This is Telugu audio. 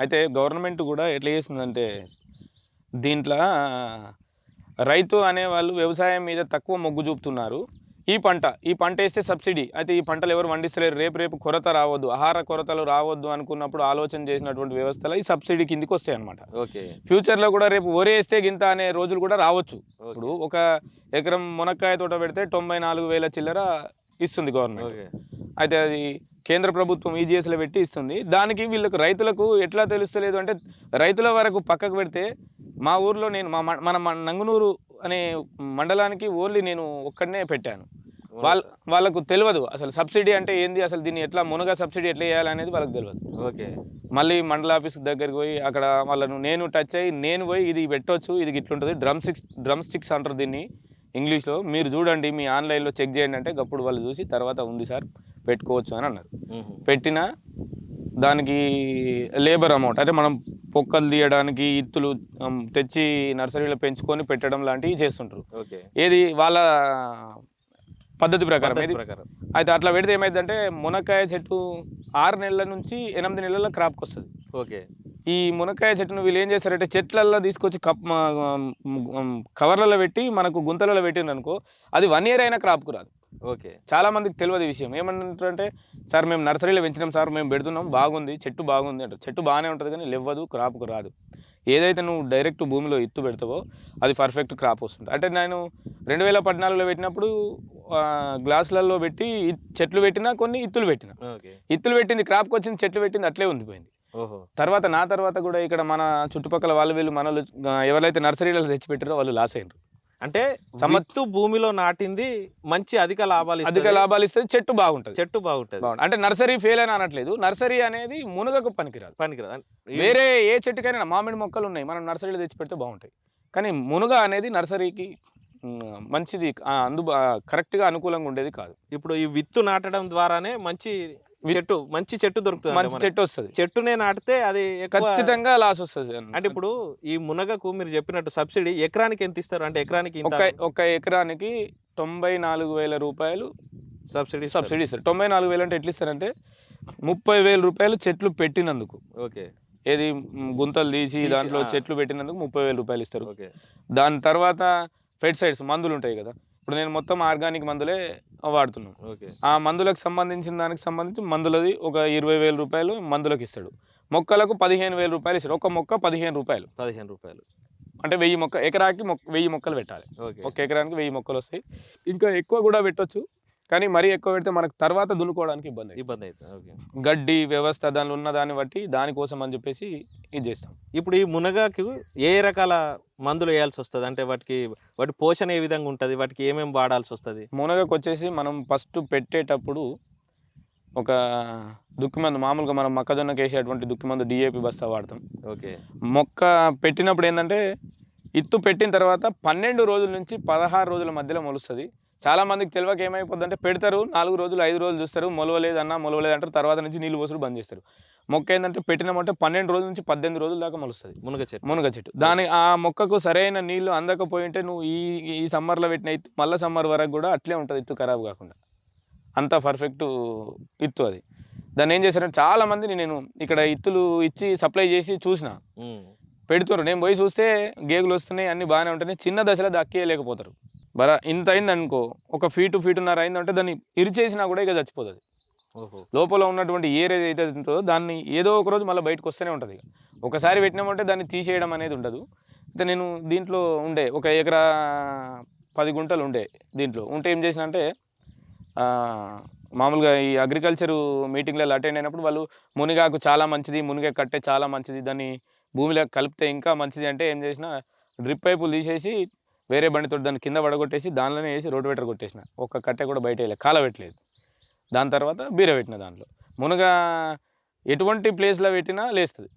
అయితే గవర్నమెంట్ కూడా ఎట్లా చేస్తుందంటే దీంట్లో రైతు అనేవాళ్ళు వ్యవసాయం మీద తక్కువ మొగ్గు చూపుతున్నారు. ఈ పంట ఈ పంట వేస్తే సబ్సిడీ. అయితే ఈ పంటలు ఎవరు పండిస్తలేరు. రేపు రేపు కొరత రావద్దు ఆహార కొరతలు రావద్దు అనుకున్నప్పుడు ఆలోచన చేసినటువంటి వ్యవస్థలు ఈ సబ్సిడీ కిందికి వస్తాయి అనమాట ఓకే. ఫ్యూచర్లో కూడా రేపు వరి వేస్తే గింత అనే రోజులు కూడా రావచ్చు. ఇప్పుడు ఒక ఎకరం మునక్కాయ తోట పెడితే తొంభై నాలుగు వేల చిల్లర ఇస్తుంది గవర్నమెంట్. అయితే అది కేంద్ర ప్రభుత్వం ఈజీఎస్లో పెట్టి ఇస్తుంది. దానికి వీళ్ళకి రైతులకు ఎట్లా తెలుస్తలేదు అంటే రైతుల వరకు పక్కకు పెడితే మా ఊర్లో నేను మా మన నంగునూరు అనే మండలానికి ఓన్లీ నేను ఒక్కడనే పెట్టాను. వాళ్ళ వాళ్ళకు తెలియదు అసలు సబ్సిడీ అంటే ఏంది అసలు దీన్ని ఎట్లా మునగ సబ్సిడీ ఎట్లా చేయాలనేది వాళ్ళకి తెలియదు ఓకే. మళ్ళీ మండల ఆఫీస్ దగ్గరికి పోయి అక్కడ వాళ్ళను నేను టచ్ అయ్యి నేను పోయి ఇది పెట్టొచ్చు ఇది ఇట్లుంటుంది డ్రమ్ స్టిక్స్ డ్రమ్ స్టిక్స్ అంటారు దీన్ని ఇంగ్లీష్లో. మీరు చూడండి మీ ఆన్లైన్లో చెక్ చేయండి అంటే అప్పుడు వాళ్ళు చూసి తర్వాత ఉంది సార్. పెట్టుకోవచ్చు అని అన్నారు. పెట్టిన దానికి లేబర్ అమౌంట్ అంటే మనం పొక్కలు తీయడానికి ఇత్తులు తెచ్చి నర్సరీలో పెంచుకొని పెట్టడం లాంటివి చేస్తుంటారు. ఏది వాళ్ళ పద్ధతి ప్రకారం ప్రకారం. అయితే అట్లా పెడితే ఏమైందంటే మునక్కాయ చెట్టు ఆరు నెలల నుంచి ఎనిమిది నెలల క్రాప్కి వస్తుంది. ఓకే. ఈ మునక్కాయ చెట్టును వీళ్ళు ఏం చేస్తారంటే చెట్లల్లో తీసుకొచ్చి కప్ కవర్లలో పెట్టి మనకు గుంతలలో పెట్టింది అనుకో అది వన్ ఇయర్ అయినా క్రాప్కు రాదు. ఓకే. చాలా మందికి తెలియదు ఈ విషయం. ఏమంటారంటే సార్ మేము నర్సరీలో పెంచినాం సార్ మేము పెడుతున్నాం బాగుంది చెట్టు బాగుంది అంటారు. చెట్టు బాగానే ఉంటుంది కానీ లేవ్వదు క్రాప్కు రాదు. ఏదైతే నువ్వు డైరెక్ట్ భూమిలో ఇత్తు పెడతావో అది పర్ఫెక్ట్ క్రాప్ వస్తుంది. అంటే నేను రెండు వేల పద్నాలుగులో పెట్టినప్పుడు గ్లాసులలో పెట్టి చెట్లు పెట్టినా కొన్ని ఇత్తులు పెట్టిన. ఓకే. ఇత్తులు పెట్టింది క్రాప్కి వచ్చింది చెట్లు పెట్టింది అట్లే ఉండిపోయింది. ఓహో. తర్వాత నా తర్వాత కూడా ఇక్కడ మన చుట్టుపక్కల వాళ్ళు వీళ్ళు మనలు ఎవరైతే నర్సరీలలో తెచ్చిపెట్టారో వాళ్ళు లాస్ అయినారు. అంటే సమ- మత్తు భూమిలో నాటింది మంచి అధిక లాభాలు అధిక. లాభాలు ఇస్తే చెట్టు బాగుంటుంది. చెట్టు బాగుంటది. అంటే నర్సరీ ఫెయిల్ అని అనట్లేదు. నర్సరీ అనేది మునగకు పనికిరాదు. పనికిరాదు. వేరే ఏ చెట్టుకైనా మామిడి మొక్కలు ఉన్నాయి మనం నర్సరీలో తెచ్చి పెడితే బాగుంటాయి. కానీ మునుగ అనేది నర్సరీకి మంచిది ఆ, అందు కరెక్ట్గా అనుకూలంగా ఉండేది కాదు. ఇప్పుడు ఈ విత్తు నాటడం ద్వారానే మంచి చెట్టు మంచి చెట్టు దొరుకుతుంది మంచి చెట్టు వస్తుంది. మనకి. చెట్టునే నాటితే అది ఖచ్చితంగా లాస్ వస్తుంది. అంటే ఇప్పుడు ఈ మునగకు మీరు చెప్పినట్టు సబ్సిడీ ఎకరానికి ఎంత ఇస్తారు? అంటే ఎకరానికి ఒక ఒక ఎకరానికి తొంభై నాలుగు వేల రూపాయలు సబ్సిడీ సబ్సిడీ ఇస్తారు. తొంభై నాలుగు వేలు అంటే ఎట్లా ఇస్తారంటే ముప్పై వేల రూపాయలు చెట్లు పెట్టినందుకు. ఓకే. ఏది గుంతలు తీసి దాంట్లో. చెట్లు పెట్టినందుకు ముప్పై వేల రూపాయలు ఇస్తారు. ఓకే. దాని తర్వాత ఫెడ్సైడ్స్ మందులు ఉంటాయి కదా. ఇప్పుడు నేను మొత్తం ఆర్గానిక్ మందులే వాడుతున్నాను ఓకే. ఆ మందులకు సంబంధించిన దానికి సంబంధించి మందులది ఒక ఇరవై వేల రూపాయలు మందులకు ఇస్తాడు. మొక్కలకు పదిహేను వేల రూపాయలు ఇస్తాడు. ఒక మొక్క పదిహేను రూపాయలు. పదిహేను రూపాయలు. అంటే వెయ్యి మొక్క ఎకరాకి మొక్క వెయ్యి మొక్కలు పెట్టాలి. ఓకే. ఒక ఎకరానికి వెయ్యి మొక్కలు వస్తాయి. ఇంకా ఎక్కువ కూడా పెట్టొచ్చు. కానీ మరీ ఎక్కువ పెడితే మనకు తర్వాత దున్నుకోవడానికి ఇబ్బంది. ఇబ్బంది అవుతుంది. గడ్డి వ్యవస్థ దానిలో ఉన్న దాన్ని బట్టి దానికోసం అని చెప్పేసి ఇది చేస్తాం. ఇప్పుడు ఈ మునగకు ఏ రకాల మందులు వేయాల్సి వస్తుంది అంటే వాటికి వాటి పోషణ ఏ విధంగా ఉంటుంది? వాటికి ఏమేమి వాడాల్సి వస్తుంది మునగకు వచ్చేసి మనం ఫస్ట్ పెట్టేటప్పుడు ఒక దుక్కి మందు మామూలుగా మనం మొక్కజొన్నకి వేసేటువంటి దుక్కి మందు డిఏపి బస్తా వాడతాం. ఓకే. మొక్క పెట్టినప్పుడు ఏంటంటే ఇత్తు పెట్టిన తర్వాత పన్నెండు రోజుల నుంచి పదహారు రోజుల మధ్యలో మొలుస్తుంది. చాలా మందికి తెలియక ఏమైపోద్ది అంటే పెడతారు నాలుగు రోజులు ఐదు రోజులు చూస్తారు మొలవలేదన్నా మొలవలేదు అంటారు తర్వాత నుంచి నీళ్ళు పోసుడు బంద్ చేస్తారు. మొక్క ఏంటంటే పెట్టినామంటే పన్నెండు రోజుల నుంచి పద్దెనిమిది రోజుల దాకా మొలుస్తుంది. మునగ చెట్టు. మునగ చెట్టు. దాని ఆ మొక్కకు సరైన నీళ్ళు అందకపోయింటే నువ్వు ఈ ఈ సమ్మర్లో పెట్టిన ఇత్తు మళ్ళీ సమ్మర్ వరకు కూడా అట్లే ఉంటుంది ఇత్తు ఖరాబ్ కాకుండా. అంత పర్ఫెక్ట్ ఇత్తు అది. దాన్ని ఏం చేశారంటే చాలా మందిని నేను ఇక్కడ ఇత్తులు ఇచ్చి సప్లై చేసి చూసిన. పెడుతున్నారు నేను పోయి చూస్తే గేగులు వస్తున్నాయి అన్ని బాగానే ఉంటున్నాయి. చిన్న దశలో దక్కేయలేకపోతారు. బరా ఇంత అయింది అనుకో ఒక ఫీటు ఫీటున్నర అయిందంటే దాన్ని ఇరిచేసినా కూడా ఇక చచ్చిపోతుంది. ఓహో. లోపల ఉన్నటువంటి ఏర్ ఏదైతే ఉంటుందో దాన్ని ఏదో ఒక రోజు మళ్ళీ బయటకు వస్తూనే ఉంటుంది. ఒకసారి పెట్టినామంటే దాన్ని తీసేయడం అనేది ఉండదు. అయితే నేను దీంట్లో ఉండే ఒక ఎకరా పది గుంటలు ఉండే దీంట్లో. ఉంటే ఏం చేసిన అంటే మామూలుగా ఈ అగ్రికల్చర్ మీటింగ్లలో అటెండ్ అయినప్పుడు వాళ్ళు మునిగాకు చాలా మంచిది మునిగా కట్టే చాలా మంచిది దాన్ని భూమిలో కలిపితే ఇంకా మంచిది అంటే ఏం చేసిన డ్రిప్ పైపులు తీసేసి వేరే బండితో దాన్ని కింద పడగొట్టేసి దానిలోనే వేసి రోటివేటర్ కొట్టేసిన. ఒక్క కట్టె కూడా బయట వేయలేదు కాల పెట్టలేదు. దాని తర్వాత బీర పెట్టిన దాంట్లో. మునగ ఎటువంటి ప్లేస్లో పెట్టినా లేస్తుంది.